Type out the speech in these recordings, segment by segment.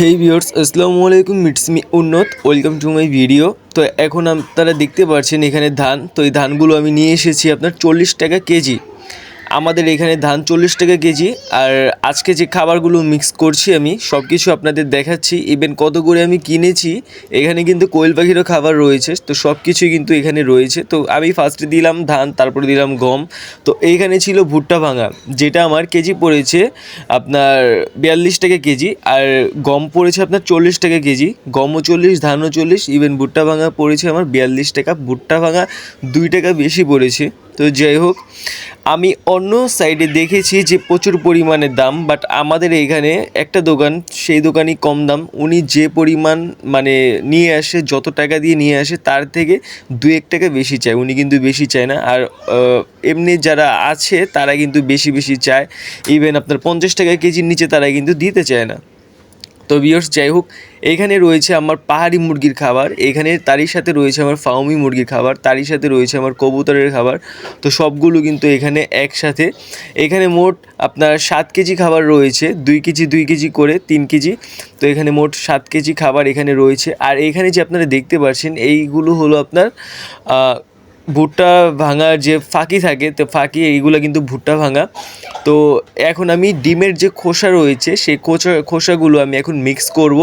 হেই viewers আসসালামু আলাইকুম মিটস মি উন্নত ওয়েলকাম টু মাই ভিডিও তো এখন আপনারা দেখতে পাচ্ছেন এখানে ধান। তো এই ধানগুলো আমি নিয়ে এসেছি আপনার চল্লিশ টাকা কেজি। আমাদের এখানে ধান চল্লিশ টাকা কেজি। আর আজকে যে খাবারগুলো মিক্স করছি আমি সব কিছু আপনাদের দেখাচ্ছি। ইভেন কত করে আমি কিনেছি, এখানে কিন্তু কোয়েল পাখিরও খাবার রয়েছে। তো সব কিছুই কিন্তু এখানে রয়েছে। তো আমি ফার্স্টে দিলাম ধান, তারপরে দিলাম গম। তো এইখানে ছিল ভুট্টা ভাঙা, যেটা আমার কেজি পড়েছে আপনার বিয়াল্লিশ টাকা কেজি। আর গম পড়েছে আপনার চল্লিশ টাকা কেজি। গমও চল্লিশ, ধানও চল্লিশ ইভেন ভুট্টা ভাঙা পড়েছে আমার বিয়াল্লিশ টাকা। ভুট্টা ভাঙা দুই টাকা বেশি পড়েছে। তো যাই হোক আমি অন্য সাইডে দেখেছি যে প্রচুর পরিমাণে দাম বাট আমাদের এখানে একটা দোকান, সেই দোকানই কম দাম। উনি যে পরিমাণ মানে নিয়ে আসে, যত টাকা দিয়ে নিয়ে আসে, তার থেকে দু এক টাকা বেশি চায়। উনি কিন্তু বেশি চায় না। আর এমনি যারা আছে, তারা কিন্তু বেশি বেশি চায়। ইভেন আপনার পঞ্চাশ টাকা কেজির নিচে তারা কিন্তু দিতে চায় না। তো বিয়র্স যাই হোক, এখানে রয়েছে আমার পাহাড়ি মুরগির খাবার, এখানে তারই সাথে রয়েছে আমার ফাউমি মুরগির খাবার, তারই সাথে রয়েছে আমার কবুতরের খাবার, তো সবগুলো কিন্তু এখানে একসাথে। এখানে মোট আপনার সাত কেজি খাবার রয়েছে, দুই কেজি দুই কেজি করে তিন কেজি, তো এখানে মোট সাত কেজি খাবার এখানে রয়েছে। আর এখানে যে আপনারা দেখতে পাচ্ছেন, এইগুলো হলো আপনার ভুট্টা ভাঙার যে ফাঁকি থাকে, তো ফাঁকি এইগুলো কিন্তু ভুট্টা ভাঙা। তো এখন আমি ডিমের যে খোসা রয়েছে, সেই খোসা, খোসাগুলো আমি এখন মিক্স করব।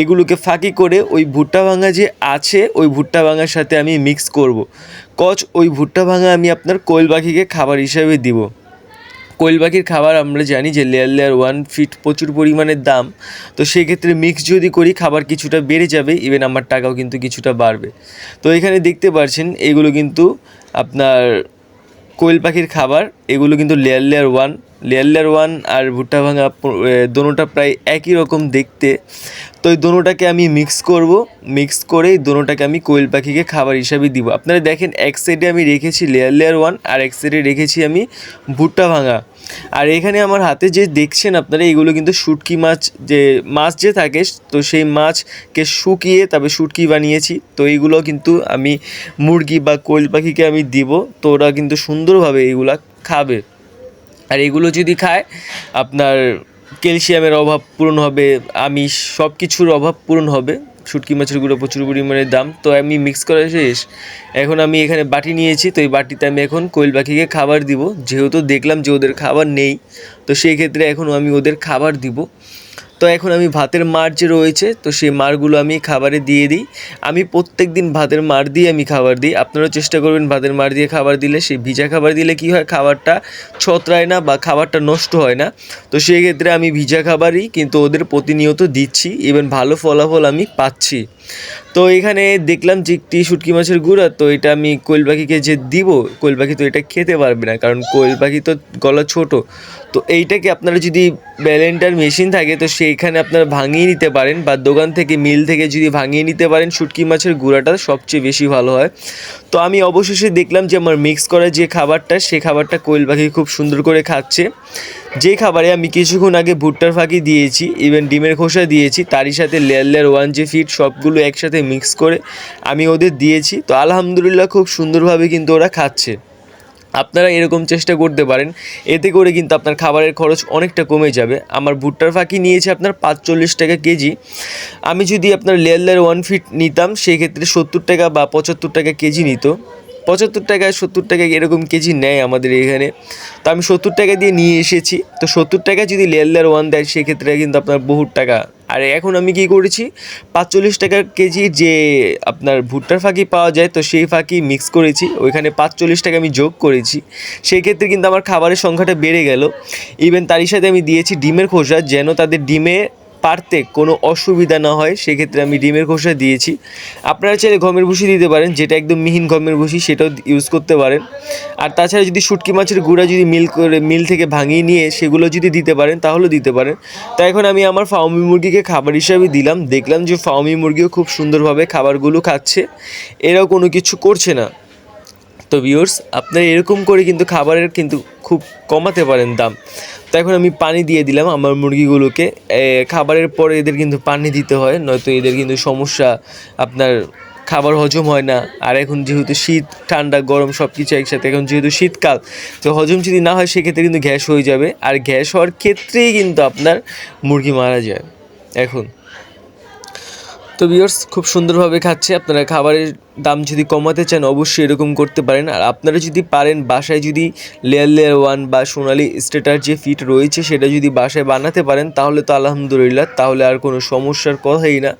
এগুলোকে ফাঁকি করে ওই ভুট্টা ভাঙা যে আছে, ওই ভুট্টা ভাঙার সাথে আমি মিক্স করব। কচ ওই ভুট্টা ভাঙা আমি আপনার কোয়েল পাখিকে খাবার হিসাবে দিব। কোয়েল পাখির খাবার আমরা জানি যে লেয়ার লেয়ার ওয়ান ফিট প্রচুর পরিমাণের দাম। তো সেক্ষেত্রে মিক্স যদি করি, খাবার কিছুটা বেড়ে যাবে ইভেন আমার টাকাও কিন্তু কিছুটা বাড়বে। তো এখানে দেখতে পাচ্ছেন এগুলো কিন্তু আপনার কোয়েল পাখির খাবার, এগুলো কিন্তু layer layer one layer one আর ভুট্টা ভাঙা দোনোটা প্রায় একই রকম দেখতে। তো এই দোনোটাকে আমি মিক্স করব। মিক্স করে এই দোনোটাকে আমি কোয়েল পাখিকে খাবার হিসাবে দিব। আপনারা দেখেন, এক সাইডে আমি রেখেছি লেয়ার লেয়ার ওয়ান আর এক সাইডে রেখেছি আমি ভুট্টা ভাঙা। আর এখানে আমার হাতে যে দেখছেন আপনারা, এগুলো কিন্তু শুটকি মাছ, যে মাছ যে থাকে, তো সেই মাছকে শুকিয়ে তবে শুটকি বানিয়েছি। তো এইগুলো কিন্তু আমি মুরগি বা কোয়েল পাখিকে আমি দিব। তো ওরা কিন্তু সুন্দরভাবে এগুলা খাবে। আর এগুলো যদি খায়, আপনার ক্যালসিয়ামের অভাব পূরণ হবে আমি সব কিছুর অভাব পূরণ হবে। শুটকি মাছের গুঁড়ো, প্রচুর পরিমাণে দাম। তো আমি মিক্স করা শেষ। এখন আমি এখানে বাটি নিয়েছি, তো এই বাটিতে আমি এখন কোয়েল পাখিকে খাবার দিব। যেহেতু দেখলাম যে ওদের খাবার নেই, তো সেই ক্ষেত্রে এখন আমি ওদের খাবার দিব। তো এখন আমি ভাতের মার যে রয়েছে, তো সেই মারগুলো আমি খাবারে দিয়ে দিই। আমি প্রত্যেক দিন ভাতের মার দিয়ে আমি খাবার দিই। আপনারাও চেষ্টা করবেন ভাতের মার দিয়ে খাবার দিলে, সেই ভিজা খাবার দিলে কি হয়, খাবারটা ছত্রায় না বা খাবারটা নষ্ট হয় না। তো সেই ক্ষেত্রে আমি ভিজা খাবারই কিন্তু ওদের প্রতিনিয়ত দিচ্ছি। ইভেন ভালো ফলাফল আমি পাচ্ছি। তো এখানে দেখলাম যে একটি শুটকি মাছের গুঁড়া, তো এটা আমি কোয়েল পাখিকে যে দিব কোয়েল পাখি তো এটা খেতে পারবে না, কারণ কোয়েল পাখি তো গলা ছোট। তো এইটাকে আপনারা যদি ব্যালেন্টার মেশিন থাকে, তো সেইখানে আপনারা ভাঙিয়ে নিতে পারেন বা দোকান থেকে, মিল থেকে যদি ভাঙিয়ে নিতে পারেন, শুটকি মাছের গুঁড়াটা সবচেয়ে বেশি ভালো হয়। তো আমি অবশেষে দেখলাম যে আমার মিক্স করা যে খাবারটা, সে খাবারটা কোয়েল পাখি খুব সুন্দর করে খাচ্ছে। যে খাবারে আমি কিছুক্ষণ আগে ভুট্টার ফাঁকি দিয়েছি ইভেন ডিমের খোসা দিয়েছি, তারই সাথে লেয়ার লেয়ার ওয়ান যে ফিট সবগুলো একসাথে মিক্স করে আমি ওদের দিয়েছি। তো আলহামদুলিল্লাহ খুব সুন্দরভাবে কিন্তু ওরা খাচ্ছে। আপনারা এরকম চেষ্টা করতে পারেন। এতে করে কিন্তু আপনার খাবারের খরচ অনেকটা কমে যাবে। আমার ভুট্টার ফাঁকি নিয়েছে আপনার পাঁচচল্লিশ টাকা কেজি। আমি যদি আপনার লেয়ার লেয়ার ওয়ান ফিট নিতাম সেই ক্ষেত্রে সত্তর টাকা বা পঁচাত্তর টাকা কেজি নিত। পঁচাত্তর টাকা সত্তর টাকা এরকম কেজি নেয় আমাদের এখানে। তো আমি সত্তর টাকা দিয়ে নিয়ে এসেছি। তো সত্তর টাকা যদি লেয়ার লেয়ার ওয়ান দেয়, সেক্ষেত্রে কিন্তু আপনার বহু টাকা আর এখন আমি কি করেছি? পাঁচচল্লিশ টাকা কেজি যে আপনার ভুট্টার ফাঁকি পাওয়া যায়, তো সেই ফাঁকি মিক্স করেছি। ওইখানে পাঁচচল্লিশ টাকা আমি যোগ করেছি। সেই ক্ষেত্রে কিন্তু আমার খাবারের সংখ্যাটা বেড়ে গেল। ইভেন তারই সাথে আমি দিয়েছি ডিমের খোসা, যেন তাদের ডিমে পারতে কোনো অসুবিধা না হয়, সেক্ষেত্রে আমি ডিমের খোসা দিয়েছি। আপনারা চাইলে গমের ভুসি দিতে পারেন, যেটা একদম মিহিন গমের ভুসি, সেটাও ইউজ করতে পারেন। আর তাছাড়া যদি শুটকি মাছের গুঁড়া যদি মিল করে, মিল থেকে ভাঙিয়ে নিয়ে সেগুলো যদি দিতে পারেন, তাহলেও দিতে পারেন। তো এখন আমি আমার ফাউমি মুরগিকে খাবার হিসাবে দিলাম। দেখলাম যে ফাউমি মুরগিও খুব সুন্দরভাবে খাবারগুলো খাচ্ছে। এরাও কোনো কিছু করছে না। তো ভিউয়ার্স আপনারা এরকম করে কিন্তু খাবারের কিন্তু খুব কমাতে পারেন দাম। তো এখন আমি পানি দিয়ে দিলাম আমার মুরগিগুলোকে। খাবারের পরে এদের কিন্তু পানি দিতে হয়, নয়তো এদের কিন্তু সমস্যা, আপনার খাবার হজম হয় না। আর এখন যেহেতু শীত, ঠান্ডা, গরম সব কিছু একসাথে, এখন যেহেতু শীতকাল, তো হজম যদি না হয় সেক্ষেত্রে কিন্তু গ্যাস হয়ে যাবে। আর গ্যাস হওয়ার ক্ষেত্রেই কিন্তু আপনার মুরগি মারা যায়। এখন তো ভিউয়ার্স খুব সুন্দরভাবে খাচ্ছে। আপনারা খাবারের দাম যদি কমাতে চান, অবশ্যই এরকম করতে পারেন। আর আপনারা যদি পারেন, বাসায় যদি লেয়ার লেয়ার ওয়ান বা সোনালি স্টেটার যে ফিট রয়েছে, সেটা যদি বাসায় বানাতে পারেন, তাহলে তো আলহামদুলিল্লাহ, তাহলে আর কোনো সমস্যার কথাই না।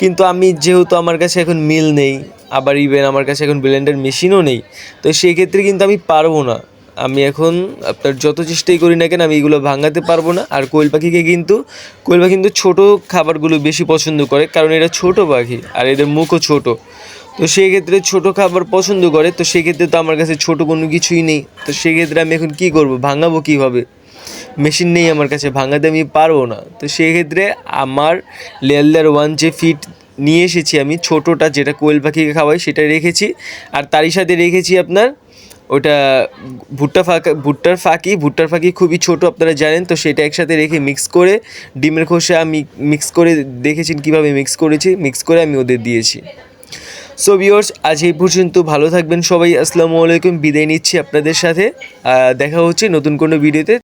কিন্তু আমি যেহেতু আমার কাছে এখন মিল নেই, আবার ইভেন আমার কাছে এখন ব্লেন্ডার মেশিনও নেই, তো সেই ক্ষেত্রে কিন্তু আমি পারব না। আমি এখন আপনার যত চেষ্টাই করি না কেন, আমি এগুলো ভাঙাতে পারব না। আর কোয়েল পাখিকে কিন্তু, কোয়েল পাখি কিন্তু ছোটো খাবারগুলো বেশি পছন্দ করে, কারণ এরা ছোট পাখি আর এদের মুখও ছোট। তো সেই ক্ষেত্রে ছোটো খাবার পছন্দ করে, তো সেক্ষেত্রে তো আমার কাছে ছোট কোনো কিছুই নেই। তো সেক্ষেত্রে আমি এখন কি করব, ভাঙাবো কীভাবে? মেশিন নেই আমার কাছে, ভাঙাতে আমি পারব না। তো সেক্ষেত্রে আমার লেয়ার ওয়ান যে ফিট নিয়ে এসেছি আমি, ছোটোটা যেটা কোয়েল পাখিকে খাওয়াই সেটা রেখেছি। আর তারই সাথে রেখেছি আপনার ওটা ভুট্টা ফাঁকা, ভুট্টার ফাঁকি ভুট্টার ফাঁকি খুবই ছোট, আপনারা জানেন, তো সেটা একসাথে রেখে মিক্স করে ডিমের খোসা আমি মিক্স করে দেখেছেন, কীভাবে মিক্স করেছি মিক্স করে আমি ওদের দিয়েছি। সো ভিওর্স আজ এই পর্যন্ত ভালো থাকবেন সবাই, আসসালামু আলাইকুম, বিদায় নিচ্ছি আপনাদের সাথে দেখা হচ্ছে নতুন কোনো ভিডিওতে